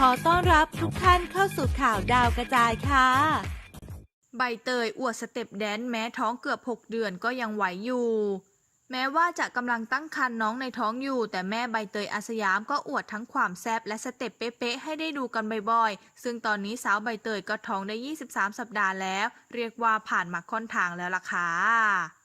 ขอต้อนรับทุกท่านเข้าสู่ข่าวดาวกระจายค่ะ ใบเตยอวดสเต็ปแดนซ์แม้ท้องเกือบ 6 เดือนก็ยังไหวอยู่ แม้ว่าจะกำลังตั้งครรภ์น้องในท้องอยู่ แต่แม่ใบเตยอาสยามก็อวดทั้งความแซบและสเต็ปเป๊ะๆให้ได้ดูกันบ่อยๆ ซึ่งตอนนี้สาวใบเตยก็ท้องได้ 23 สัปดาห์แล้ว เรียกว่าผ่านมาค่อนทางแล้วล่ะค่ะ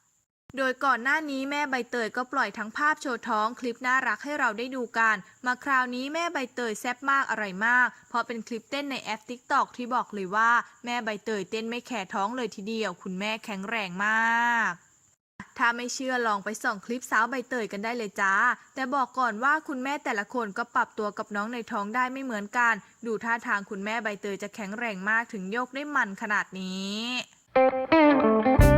โดยก่อนหน้านี้แม่ใบเตยก็ปล่อยทั้งภาพโชว์ท้องคลิปน่ารักให้เราได้ดูกัน มาคราวนี้แม่ใบเตยแซ่บมากอะไรมาก เพราะเป็นคลิปเต้นในแอป TikTok ที่บอกเลยว่า แม่ใบเตยเต้นไม่แข่ท้องเลยทีเดียว คุณแม่แข็งแรงมากถ้าไม่เชื่อลองไปส่องคลิปสาวใบเตยกันได้เลยจ้า แต่บอกก่อนว่าคุณแม่แต่ละคนก็ปรับตัวกับน้องในท้องได้ไม่เหมือนกัน ดูท่าทางคุณแม่ใบเตยจะแข็งแรงมากถึงโยกได้มันขนาดนี้